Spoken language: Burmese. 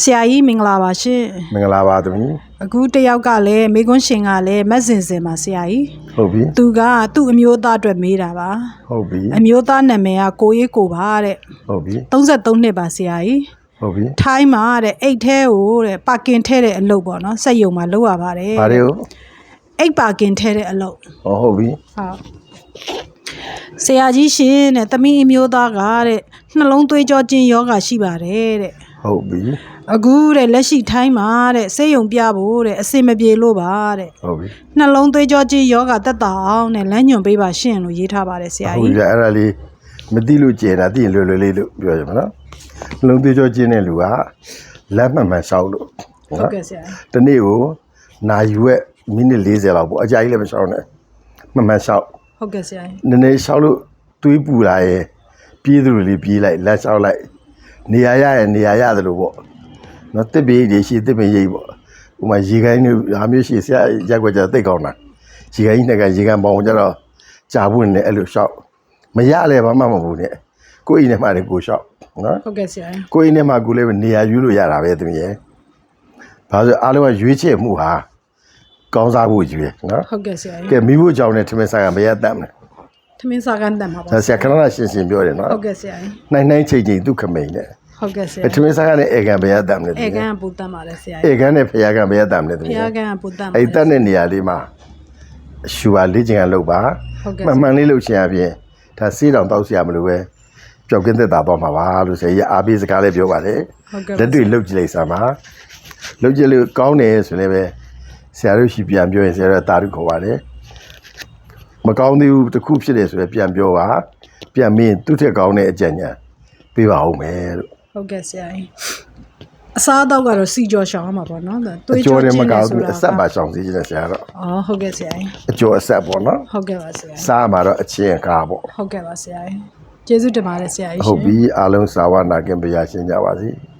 ဆရာကြီးမင်္ဂလာပါရှင်မင်္ဂလာပါသမီးအခုတယောက်ကလည်းမိကွန်းရှင်ကလည်းမက်စင်စင်ပါဆရာကြီးဟုတ်ပြီသူကသူ့အမျိုးသားအတွက်မေးတာပါဟုတ်ပြီအမျိုးသားနာမည်ကကိုရေးကိုပါတဲ့ဟုတ်ပြီ33နှစ်ပါဆရာကြီးဟုတ်ပြီထိုင်းမှာတဲ့အိတ်ထဲကိုတဲ့ပါကင်ထဲတဲ့အလုပ်ပေါ့နော်စက်ယုံမှာလုပ်ရပါတယ်ဘာတွေကိုအိတ်ပါကင်ထဲတဲ့အလုပ်ဟောဟုတ်ပြီဟုတ်ဆရာကြီးရှင်တဲ့သမီးအမျိုးသားကတဲ့နှလုံးသွေးကြောကျဉ်ယောဂရှိပါတယ်တဲ့ ဟုတ်ပြီအခုတဲ့လက်ရှိထိုင်းမှာတဲ့ဆေးရုံပြဖို့တဲ့အစင်မပြေလို့ပါတဲ့ဟုတ်ပြီနှလုံးသွေးကြောကြီးယောဂတက်တာအောင်နဲ့လမ်းညွန်ပေးပါရှင်လို့ရေးထားပါတယ်ဆရာဟုတ်ကြီးပြီအဲ့ဒါလေးမသိလို့ကျင်တာသိရင်လွယ်လွယ်လေးလို့ပြောရမှာနော်နှလုံးသွေးကြောကျင်းတဲ့လူကလက်မှန်မှန်ရှောက်လို့ဟုတ်ကဲ့ဆရာကြီးတနေ့ကိုနာယူဝက်မိနစ်40လောက်ပေါ့အကြိုက်လည်းမရှောက်နဲ့မှန်မှန်ရှောက်ဟုတ်ကဲ့ဆရာကြီးနည်းနည်းရှောက်လို့သွေးပူလာရဲ့ပြေးသူတွေလေးပြေးလိုက်လက်ရှောက်လိုက် နေရာရရဲ့နေရာရတယ်လို့ပေါ့နော်တစ်ပြေးတွေရှိတစ်ပင်ရိပ်ပေါ့ဥမာရေခိုင်းတို့ဟာမျိုးရှိဆရာရက်ွက်ကြတိတ်ကောင်းတာရေခိုင်းနဲ့ကရေခိုင်းပေါအောင်ကြတော့ကြာဖို့နဲ့အဲ့လိုရှောက်မရလဲဘာမှမဟုတ်ဘူးနဲ့ကိုယ်အိမ်ထဲမှာလည်းကိုယ်ရှောက်နော်ဟုတ်ကဲ့ဆရာကြီးကိုယ်အိမ်ထဲမှာကိုယ်လည်းနေရာယူလို့ရတာပဲတမီးရဲ့ဘာလို့အားလုံးကရွေးချယ်မှုဟာကောင်းစားဖို့ကြီးပဲနော်ဟုတ်ကဲ့ဆရာကြီးကဲမိဖို့ကြောင့်နဲ့ထမင်းစားကမရတတ်မလဲထမင်းစားကန်တက်မှာပါဒါဆရာခဏခဏရှင်းရှင်းပြောတယ်နော်ဟုတ်ကဲ့ဆရာကြီးနိုင်နိုင်ချိန်ချိန်သူခမိန်နဲ့ ဟုတ်ကဲ့ဆရာထမင်းစားကလည်းအေကန်ဘုရားတမ်းတယ်အေကန်ကပူတတ်ပါလေဆရာအေကန်နဲ့ဘုရားကဘုရားတမ်းတယ်ဘုရားကပူတတ်ပါအဲ့တတ်တဲ့နေရာလေးမှာရှူပါလေ့ကျင့်ရလုပ်ပါဟုတ်ကဲ့မှန်မှန်လေးလုပ်ချင်အပြင်ဒါစေးတောင်တောက်ဆရာမလို့ပဲကြောက်ကင်းသက်သာသွားမှာပါလို့ဆရာကြီးအားပေးစကားလေးပြောပါတယ်လက်တွေ့လုပ်ကြည့်လိုက်စမ်းပါလုပ်ကြည့်လို့ကောင်းတယ်ဆိုလည်းပဲဆရာတို့ရှိပြန်ပြောရင်ဆရာတို့တာဓုခေါ်ပါတယ်မကောင်းသေးဘူးတခုဖြစ်တယ်ဆိုရင်ပြန်ပြောပါပြန်မင်းသူ့ထက်ကောင်းတဲ့အကြံဉာဏ်ပေးပါဦးမယ်လို့ ဟုတ်ကဲ့ဆရာကြီးအစားတော့ကတော့စီကြောရှောင်းမှာပေါ့နော်သွေးအကျော်တယ်မကောင်းဆိုဘူးအဆက်ပါရှောင်စည်းခြင်းနဲ့ဆရာတော့အော်ဟုတ်ကဲ့ဆရာကြီးအကျော်အဆက်ပေါ့နော်ဟုတ်ကဲ့ပါဆရာကြီးစားမှာတော့အချင်းကားပေါ့ဟုတ်ကဲ့ပါဆရာကြီးကျေးဇူးတင်ပါတယ်ဆရာကြီးဟုတ်ပြီအားလုံးစာဝနာကင်ပရာရှင်းကြပါစေ။